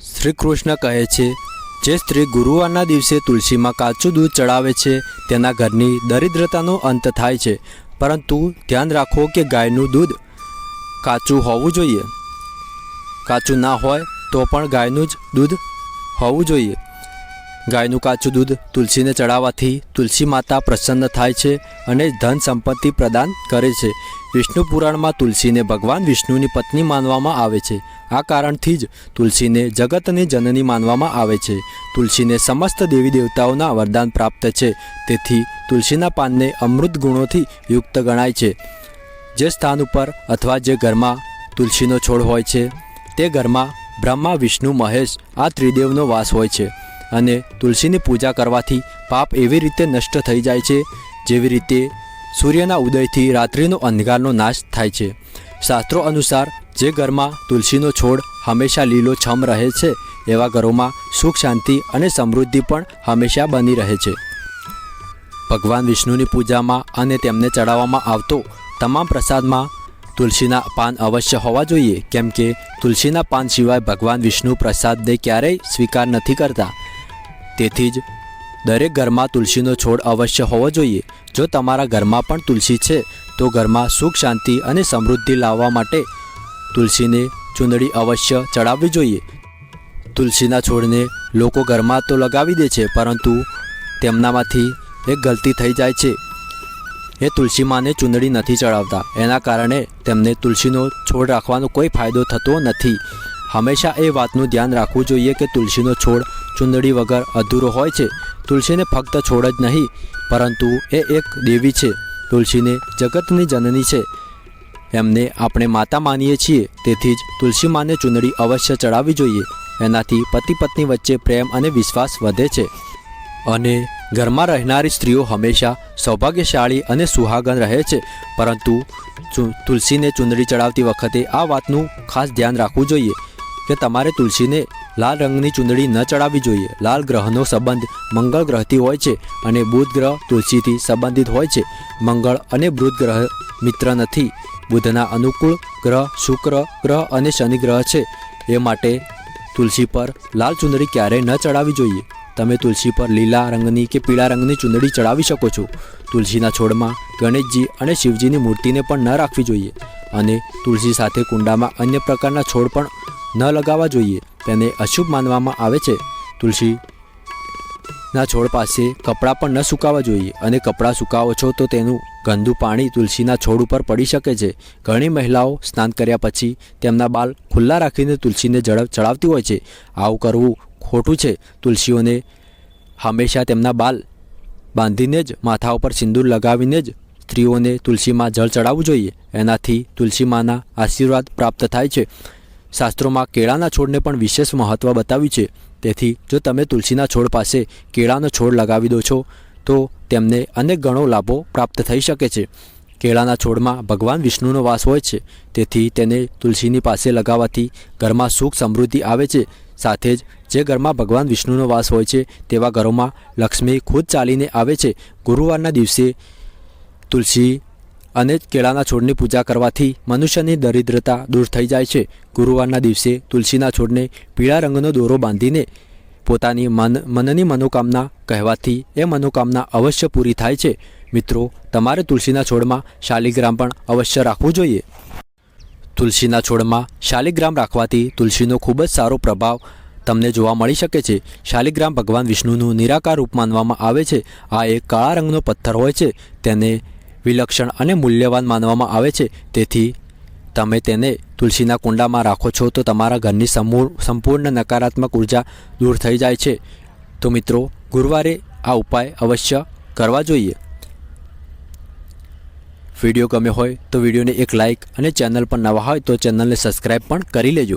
શ્રી કૃષ્ણ કહે છે, જે સ્ત્રી ગુરુવારના દિવસે તુલસીમાં કાચું દૂધ ચડાવે છે, તેના ઘરની દરિદ્રતાનો અંત થાય છે. પરંતુ ધ્યાન રાખો કે ગાયનું દૂધ કાચું હોવું જોઈએ. કાચું ના હોય તો પણ ગાયનું જ દૂધ હોવું જોઈએ. ગાયનું કાચું દૂધ તુલસીને ચડાવવાથી તુલસી માતા પ્રસન્ન થાય છે અને ધન સંપત્તિ પ્રદાન કરે છે. વિષ્ણુ પુરાણમાં તુલસીને ભગવાન વિષ્ણુની પત્ની માનવામાં આવે છે. આ કારણથી જ તુલસીને જગતની જનની માનવામાં આવે છે. તુલસીને સમસ્ત દેવી દેવતાઓના વરદાન પ્રાપ્ત છે. તેથી તુલસીના પાનને અમૃત ગુણોથી યુક્ત ગણાય છે. જે સ્થાન ઉપર અથવા જે ઘરમાં તુલસીનો છોડ હોય છે, તે ઘરમાં બ્રહ્મા, વિષ્ણુ, મહેશ, આ ત્રિદેવનો વાસ હોય છે. અને તુલસીની પૂજા કરવાથી પાપ એવી રીતે નષ્ટ થઈ જાય છે, જેવી રીતે સૂર્યના ઉદયથી રાત્રિનો અંધકારનો નાશ થાય છે. શાસ્ત્રો અનુસાર, જે ઘરમાં તુલસીનો છોડ હંમેશા લીલો, છમ રહે છે, એવા ઘરોમાં સુખ, શાંતિ અને સમૃદ્ધિ પણ હંમેશા બની રહે છે. ભગવાન વિષ્ણુની પૂજામાં અને તેમને ચડાવવામાં આવતો તમામ પ્રસાદમાં તુલસીના પાન અવશ્ય હોવા જોઈએ, કેમ કે તુલસીના પાન સિવાય ભગવાન વિષ્ણુ પ્રસાદને ક્યારેય સ્વીકાર નથી કરતા. તેથી જ દરેક ઘરમાં તુલસીનો છોડ અવશ્ય હોવો જોઈએ. જો તમારા ઘરમાં પણ તુલસી છે, તો ઘરમાં સુખ, શાંતિ અને સમૃદ્ધિ લાવવા માટે તુલસીને ચૂંદડી અવશ્ય ચડાવવી જોઈએ. તુલસીના છોડને લોકો ઘરમાં તો લગાવી દે છે, પરંતુ તેમનામાંથી એક ગલતી થઈ જાય છે. એ તુલસી માને ચૂંદડી નથી ચડાવતા. એના કારણે તેમને તુલસીનો છોડ રાખવાનો કોઈ ફાયદો થતો નથી. હંમેશા એ વાતનું ધ્યાન રાખવું જોઈએ કે તુલસીનો છોડ ચૂંદડી વગર અધૂરો હોય છે. તુલસીને ફક્ત છોડ જ નહીં, પરંતુ એ એક દેવી છે. તુલસીને જગતની જનની છે. એમને આપણે માતા માનીએ છીએ, તેથી જ તુલસી માને ચૂંદડી અવશ્ય ચડાવવી જોઈએ. એનાથી પતિ પત્ની વચ્ચે પ્રેમ અને વિશ્વાસ વધે છે. અને ઘરમાં રહેનારી સ્ત્રીઓ હંમેશા સૌભાગ્યશાળી અને સુહાગન રહે છે. પરંતુ તુલસીને ચૂંદડી ચડાવતી વખતે આ વાતનું ખાસ ધ્યાન રાખવું જોઈએ કે તમારે તુલસીને લાલ રંગની ચૂંદડી ન ચડાવવી જોઈએ. લાલ ગ્રહનો સંબંધ મંગળ ગ્રહથી હોય છે અને બુધ ગ્રહ તુલસીથી સંબંધિત હોય છે. મંગળ અને બુધ ગ્રહ મિત્ર નથી. બુધના અનુકૂળ ગ્રહ શુક્ર ગ્રહ અને શનિ ગ્રહ છે. એ માટે તુલસી પર લાલ ચૂંદડી ક્યારેય ન ચડાવવી જોઈએ. તમે તુલસી પર લીલા રંગની કે પીળા રંગની ચૂંદડી ચડાવી શકો છો. તુલસીના છોડમાં ગણેશજી અને શિવજીની મૂર્તિને પણ ન રાખવી જોઈએ. અને તુલસી સાથે કુંડામાં અન્ય પ્રકારના છોડ પણ ન લગાવવા જોઈએ. તેને અશુભ માનવામાં આવે છે. તુલસી ના છોડ પાસે કપડાં પણ ન સુકાવવા જોઈએ અને કપડાં સુકાવો છો તો તેનું ગંદુ પાણી તુલસીના છોડ ઉપર પડી શકે છે. ઘણી મહિલાઓ સ્નાન કર્યા પછી તેમના બાલ ખુલ્લા રાખીને તુલસીને જળ ચડાવતી હોય છે. આવું કરવું ખોટું છે. તુલસીઓને હંમેશા તેમના બાલ બાંધીને જ માથા ઉપર સિંદૂર લગાવીને જ સ્ત્રીઓને તુલસીમાં જળ ચડાવવું જોઈએ. એનાથી તુલસીમાના આશીર્વાદ પ્રાપ્ત થાય છે. શાસ્ત્રોમાં કેળાના છોડને પણ વિશેષ મહત્ત્વ બતાવ્યું છે. તેથી, જો તમે તુલસીના છોડ પાસે કેળાનો છોડ લગાવી દો છો, તો તેમને અનેક ગણો લાભો પ્રાપ્ત થઈ શકે છે. કેળાના છોડમાં ભગવાન વિષ્ણુનો વાસ હોય છે. તેથી તેને તુલસીની પાસે લગાવવાથી ઘરમાં સુખ સમૃદ્ધિ આવે છે. સાથે જ, જે ઘરમાં ભગવાન વિષ્ણુનો વાસ હોય છે, તેવા ઘરોમાં લક્ષ્મી ખુદ ચાલીને આવે છે. ગુરુવારના દિવસે તુલસી અને કેળાના છોડની પૂજા કરવાથી મનુષ્યની દરિદ્રતા દૂર થઈ જાય છે. ગુરુવારના દિવસે તુલસીના છોડને પીળા રંગનો દોરો બાંધીને પોતાની મન, મનની મનોકામના કહેવાથી એ મનોકામના અવશ્ય પૂરી થાય છે. મિત્રો, તમારે તુલસીના છોડમાં શાલિગ્રામ પણ અવશ્ય રાખવું જોઈએ. તુલસીના છોડમાં શાલિગ્રામ રાખવાથી તુલસીનો ખૂબ જ સારો પ્રભાવ તમને જોવા મળી શકે છે. શાલિગ્રામ ભગવાન વિષ્ણુનું નિરાકાર રૂપ માનવામાં આવે છે. આ એક કાળા રંગનો પથ્થર હોય છે. તેને વિલક્ષણ અને મૂલ્યવાન માનવામાં આવે છે. તેથી, તમે તેને તુલસીના કુંડામાં રાખો છો, તો તમારા ઘરની સંપૂર્ણ નકારાત્મક ઊર્જા દૂર થઈ જાય છે. તો મિત્રો, ગુરુવારે આ ઉપાય અવશ્ય કરવા જોઈએ. વીડિયો ગમ્યો હોય તો વિડીયોને એક લાઇક અને ચેનલ પર નવા હોય તો ચેનલને સબસ્ક્રાઈબ પણ કરી લેજો.